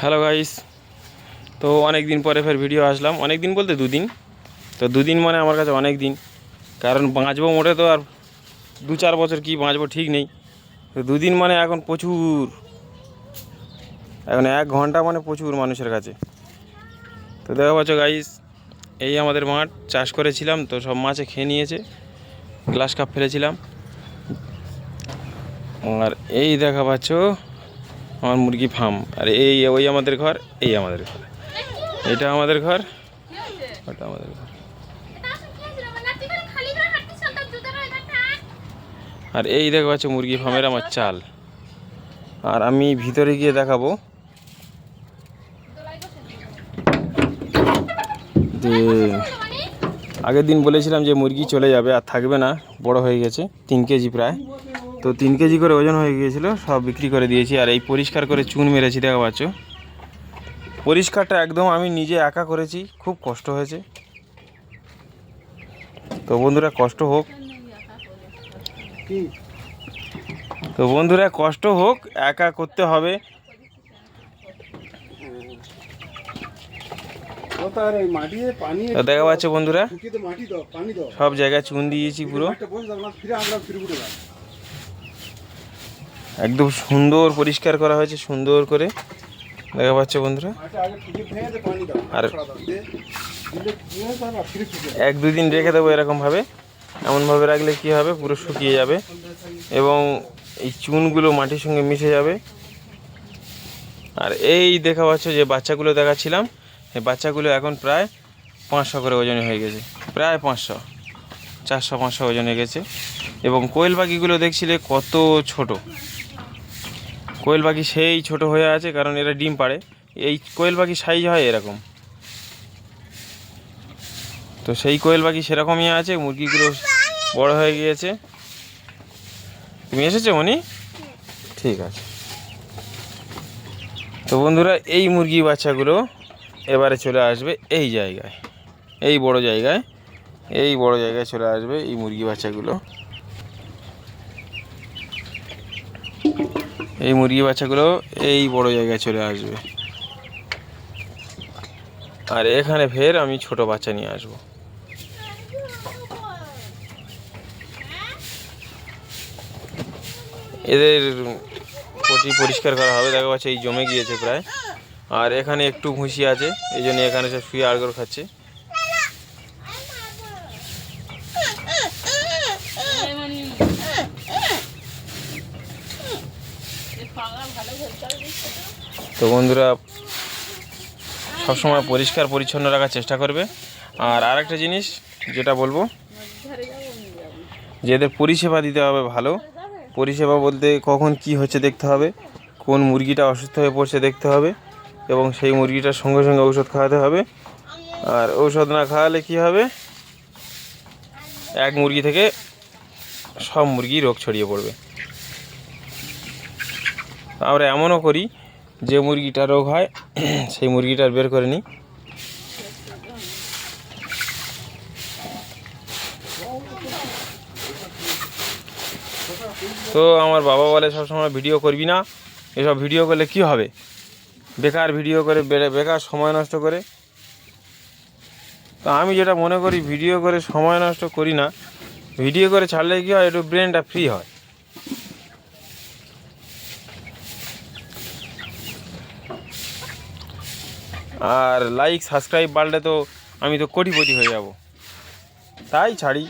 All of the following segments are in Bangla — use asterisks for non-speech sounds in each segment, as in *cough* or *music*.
হ্যালো গাইস তো অনেক দিন পরে ফের ভিডিও আসলাম। অনেক দিন বলতে দুদিন। তো দুদিন মানে আমার কাছে অনেক দিন কারণ বাঁচবো মোটে তো আর দু চার বছর কি বাঁচবো ঠিক নেই। তো দুদিন মানে এখন প্রচুর। এখন এক ঘণ্টা মানে প্রচুর মানুষের কাছে। তো দেখা পাচ্ছ গাইস এই আমাদের মাঠ। চাষ করেছিলাম, তো সব মাছে খেয়ে নিয়েছে। গ্লাস কাপ ফেলেছিলাম। আর এই দেখা পাচ্ছ আমার মুরগি ফার্ম। আর এই, ওই আমাদের ঘর, এই আমাদের ঘর। এটা আমাদের ঘর, ওটা আমাদের ঘর। আর এই দেখো পাচ্ছ মুরগি ফার্মের আমার চাল। আর আমি ভিতরে গিয়ে দেখাবো। যে আগের দিন বলেছিলাম যে মুরগি চলে যাবে, আর থাকবে না, বড় হয়ে গেছে, তিন কেজি প্রায়। তো তিন কেজি করে ওজন হয়ে গিয়েছিল সব বিক্রি করে দিয়েছি। আর এই পরিষ্কার করে চুন মেরেছি দেখা পাচ্ছ? পরিষ্কারটা একদম আমি নিজে একা করেছি খুব কষ্ট হয়েছে। তো বন্ধুরা কষ্ট হোক। তো বন্ধুরা কষ্ট হোক একা করতে হবে। দেখা পাচ্ছে বন্ধুরা সব জায়গায় চুন দিয়েছি পুরো একটা বসে থাকলাম ফিরে আমরা ফিরে উঠে যাই একদম সুন্দর পরিষ্কার করা হয়েছে, সুন্দর করে। দেখা পাচ্ছে বন্ধুরা। আর- হয়। এক দুই দিন রেখে দেবো এরকমভাবে। এমনভাবে রাখলে কি হবে? পুরো শুকিয়ে যাবে। এবং এই চুনগুলো মাটির সঙ্গে মিশে যাবে। আর এই দেখা পাচ্ছ যে বাচ্চাগুলো দেখাচ্ছিলাম, এই বাচ্চাগুলো এখন প্রায় পাঁচশো করে ওজনে হয়ে গেছে। প্রায় পাঁচশো, চারশো, পাঁচশো ওজনে গেছে। এবং কোয়েল পাখিগুলো দেখছিলে কত ছোট। কোয়েল পাখি সেই ছোট হয়ে আছে, কারণ এরা ডিম পাড়ে। এই কোয়েল পাখি সাইজ হয় এরকম। তো সেই কোয়েল পাখি সেরকমই আছে, মুরগিগুলো বড় হয়ে গিয়েছে। তুমি এসেছ, মনি? ঠিক আছে। তো বন্ধুরা, এই মুরগি বাচ্চাগুলো এবারে চলে আসবে এই জায়গায়। এই বড় জায়গায়, এই বড় জায়গায় চলে আসবে এই মুরগি বাচ্চাগুলো। এই মুরগি বাচ্চাগুলো এই বড় জায়গায় চলে আসবে। আর এখানে ফের আমি ছোট বাচ্চা নিয়ে আসব। এদের পটি পরিষ্কার করা হবে। দেখা যাচ্ছে এই জমে গিয়েছে প্রায়। আর এখানে একটু ভুসি আছে, এই জন্য এখানে সব শুয়ে আড়গর খাচ্ছে। তো বন্ধুরা, সবসময় পরিষ্কার, পরিচ্ছন্ন রাখার চেষ্টা করবে। আর আরেকটা জিনিস যেটা বলব, যে এদের পরিষেবা দিতে হবে ভালো। পরিষেবা বলতে কখন কি হচ্ছে দেখতে হবে, কোন মুরগিটা অসুস্থ হয়ে পড়ছে দেখতে হবে, এবং সেই মুরগিটার সঙ্গে সঙ্গে ঔষধ খাওয়াতে হবে। আর ঔষধ না খাওয়ালে কি হবে? এক মুরগি থেকে সব মুরগি রোগ ছড়িয়ে পড়বে। আমরা এমনও করি যে মুরগিটা রোগ হয়, সেই মুরগিটার বের করে নিই। তো আমার বাবা বলে, সবসময় ভিডিও করবি না। এসব ভিডিও করলে কি হবে? বেকার ভিডিও করে বেকার সময় নষ্ট করে। তো আমি যেটা মনে করি, ভিডিও করে সময় নষ্ট করি না। ভিডিও করে ছাড়লে কি হয়? একটু ব্রেনটা ফ্রি হয়। আর লাইক সাবস্ক্রাইব বাড়লে তো আমি তো কোটিপতি হয়ে যাব। তাই ছাড়ি।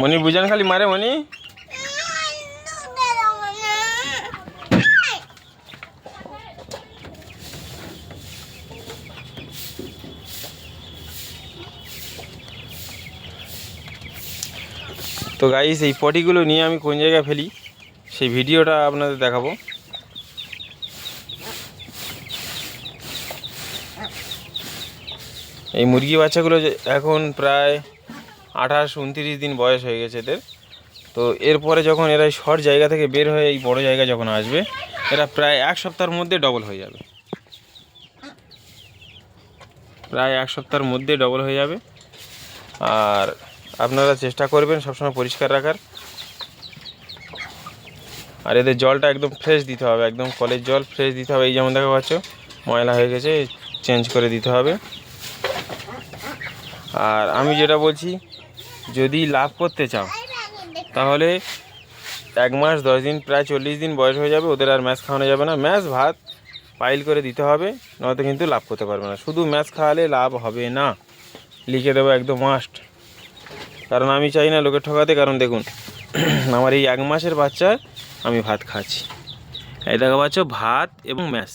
মনি বুঝান খালি মারে মনি তো গাইস এই পটিগুলো নিয়ে আমি কোন জায়গায় ফেলি, সেই ভিডিওটা আপনাদের দেখাবো। এই মুরগি বাচ্চাগুলো এখন প্রায় আঠাশ, উনত্রিশ দিন বয়স হয়ে গেছে এদের। তো এরপরে যখন এরা শর্ট জায়গা থেকে বের হয়ে এই বড় জায়গা যখন আসবে, এরা প্রায় এক সপ্তাহের মধ্যে ডবল হয়ে যাবে। প্রায় এক সপ্তাহের মধ্যে ডবল হয়ে যাবে। আর আপনারা চেষ্টা করবেন সবসময় পরিষ্কার রাখার। আর এদের জলটা একদম ফ্রেশ দিতে হবে, একদম কলের জল ফ্রেশ দিতে হবে। এই যেমন দেখা পাচ্ছ, ময়লা হয়ে গেছে চেঞ্জ করে দিতে হবে। আর আমি যেটা বলছি, যদি লাভ করতে চাও, তাহলে এক মাস, দশ দিন, প্রায় চল্লিশ দিন বয়স হয়ে যাবে, ওদের আর ম্যাচ খাওয়ানো যাবে না। ম্যাচ ভাত পাইল করে দিতে হবে, নয়তো কিন্তু লাভ করতে পারবে না। শুধু ম্যাচ খাওয়ালে লাভ হবে না। লিখে দেবো একদম মাস্ট কারণ আমি চাই না লোকে ঠকাতে, কারণ দেখুন, *clears throat* আমার এই এক মাসের বাচ্চা, আমি ভাত খাচ্ছি। এই দেখা পাচ্ছ, ভাত এবং ম্যাশ।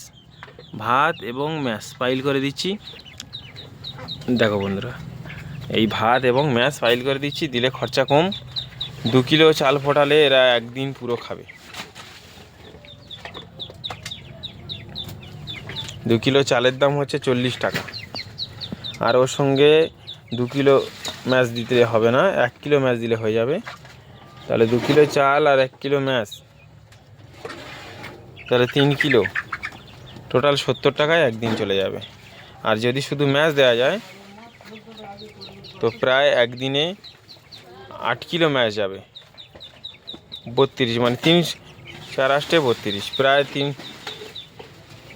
ভাত এবং ম্যাশ পাইল করে দিচ্ছি। দেখো বন্ধুরা, এই ভাত এবং ম্যাশ পাইল করে দিচ্ছি, দিলে খরচা কম। দু কিলো চাল ফোটালে এরা একদিন পুরো খাবে। দু কিলো চালের দাম হচ্ছে চল্লিশ টাকা। আর ওর সঙ্গে দু কিলো ম্যাচ দিতে হবে না, এক কিলো ম্যাচ দিলে হয়ে যাবে। তাহলে দু কিলো চাল আর এক কিলো ম্যাচ। তাহলে তিন কিলো। টোটাল সত্তর টাকায় একদিন চলে যাবে। আর যদি শুধু ম্যাচ দেওয়া যায়, তো প্রায় একদিনে আট কিলো ম্যাচ যাবে। বত্রিশ মানে তিন, চার আষ্টে বত্রিশ, প্রায় তিন,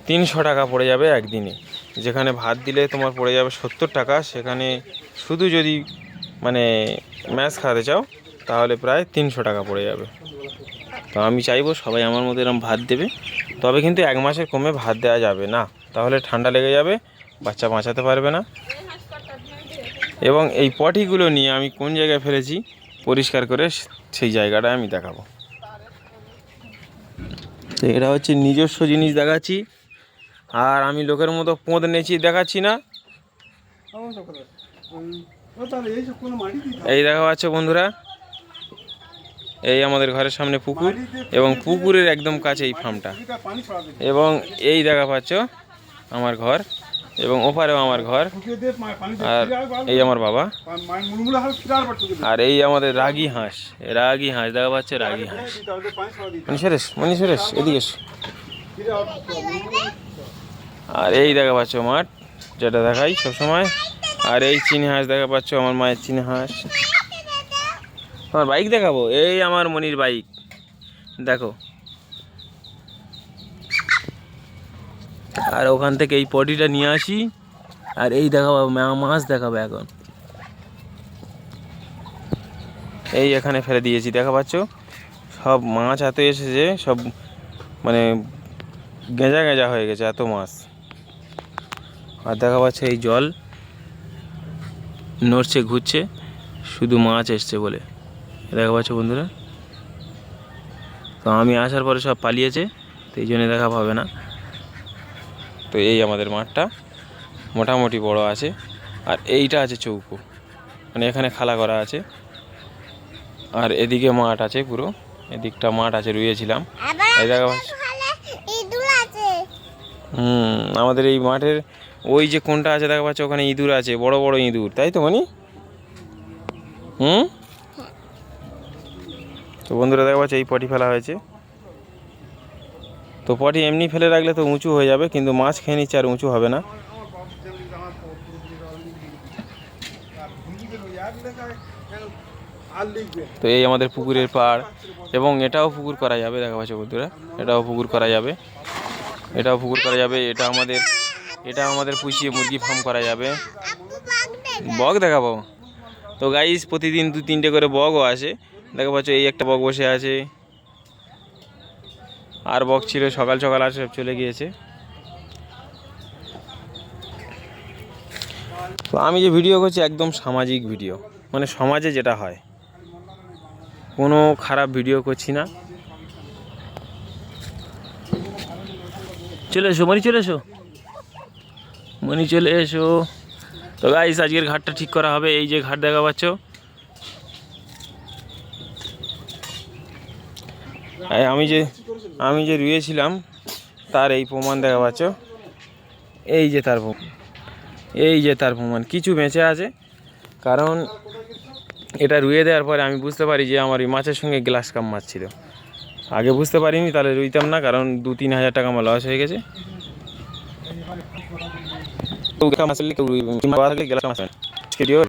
তিনশো টাকা পড়ে যাবে একদিনে। যেখানে ভাত দিলে তোমার পড়ে যাবে সত্তর টাকা, সেখানে শুধু যদি মানে ম্যাচ খাওয়াতে চাও, তাহলে প্রায় তিনশো টাকা পড়ে যাবে। তো আমি চাইব সবাই আমার মতো এরকম ভাত দেবে। তবে কিন্তু এক মাসের কমে ভাত দেওয়া যাবে না। তাহলে ঠান্ডা লেগে যাবে, বাচ্চা বাঁচাতে পারবে না। এবং এই পটিগুলো নিয়ে আমি কোন জায়গায় ফেলেছি, পরিষ্কার করে সেই জায়গাটা আমি দেখাবো। তো এটা হচ্ছে নিজস্ব জিনিস দেখাচ্ছি। আর আমি লোকের মতো পোঁত নেছি, দেখাচ্ছি না। এই দেখা পাচ্ছ বন্ধুরা। এই আমাদের ঘরের সামনে পুকুর এবং পুকুরের একদম কাছে এই ফার্মটা। এবং এই দেখা পাচ্ছ আমার ঘর এবং ওপারেও আমার ঘর আর এই আমার বাবা। আর এই আমাদের রাগি হাঁস রাগি হাঁস দেখা পাচ্ছে রাগি হাঁস। দিতে হবে, পানি ছড়া দিতে হবে। মনি সুরেশ মনি সুরেশ এদিকে আর এই দেখা পাচ্ছ মাঠ যেটা দেখাই সবসময়। আর এই চিনি হাঁস দেখা পাচ্ছ, আমার মায়ের চিনি হাঁস। আমার বাইক দেখাবো? এই আমার মনির বাইক দেখো। আর ওখান থেকে এই পটিটা নিয়ে আসি। আর এই দেখাবো মাছ দেখাবো এখন। এই এখানে ফেলে দিয়েছি, দেখা পাচ্ছ? সব মাছ হাতে এসেছে, সব মানে গেঁজা গেঁজা হয়ে গেছে, এত মাছ। আর দেখা পাচ্ছে এই জল। নড়ছে ঘুরছে শুধু মাছ এসছে বলে। দেখা পাচ্ছ বন্ধুরা। তো আমি আসার পরে সব পালিয়েছে তো এই জন্য দেখা পাবে না। তো এই আমাদের মাঠটা মোটামুটি বড় আছে আর এইটা আছে চৌকো। মানে এখানে খালা করা আছে। আর এদিকে মাঠ আছে পুরো এদিকটা মাঠ আছে রুইয়েছিলাম। এই দেখা পাচ্ছে। হুম আমাদের এই মাঠের ওই যে কোনটা আছে দেখা পাচ্ছ ওখানে ইঁদুর আছে, বড় বড় ইঁদুর, তাই তো মানে? হুম? তো বন্ধুরা দেখা পাচ্ছ এই পটি ফেলা হয়েছে। তো পটি এমনি ফেলে রাখলে তো উঁচু হয়ে যাবে, কিন্তু মাছ খেয়ে নিচ্ছে আর উঁচু হবে না। তো এই আমাদের পুকুরের পাড়, এবং এটাও পুকুর করা যাবে, দেখা পাচ্ছে বন্ধুরা, এটাও পুকুর করা যাবে, এটাও পুকুর করা যাবে, এটা আমাদের এটা আমাদের পুষিয়ে মুরগি ফার্ম করা যাবে। বক দেখাবো? তো গাইস প্রতিদিন দু তিনটে করে বকও আসে। দেখা পাচ্ছ এই একটা বক বসে আছে। আর বক ছিল সকাল সকাল আসে সব চলে গিয়েছে। তো আমি যে ভিডিও করছি একদম সামাজিক ভিডিও মানে সমাজে যেটা হয়। কোনো খারাপ ভিডিও করছি না। চলে এসো মনি চলে এসো। মনি চলে এসো। তো গাইস আজকের ঘাটটা ঠিক করা হবে। এই যে ঘাট দেখা পাচ্ছ। আমি যে আমি যে রুয়েছিলাম, তার এই প্রমাণ দেখা পাচ্ছ। এই যে তার প্রমাণ। এই যে তার প্রমাণ। কিছু বেঁচে আছে। কারণ এটা রুয়ে দেওয়ার পরে আমি বুঝতে পারি যে আমার এই মাছের সঙ্গে গ্লাস কাপ মাছ ছিল আগে বুঝতে পারিনি, তাহলে রুইতাম না, কারণ দু তিন হাজার টাকা আমার লস হয়ে গেছে। Ukamasili, ukamasili, ukamasili, ukamasili, ukamasili, ukamasili, ukamasili, ukamasili, ukamasili, ukamasili,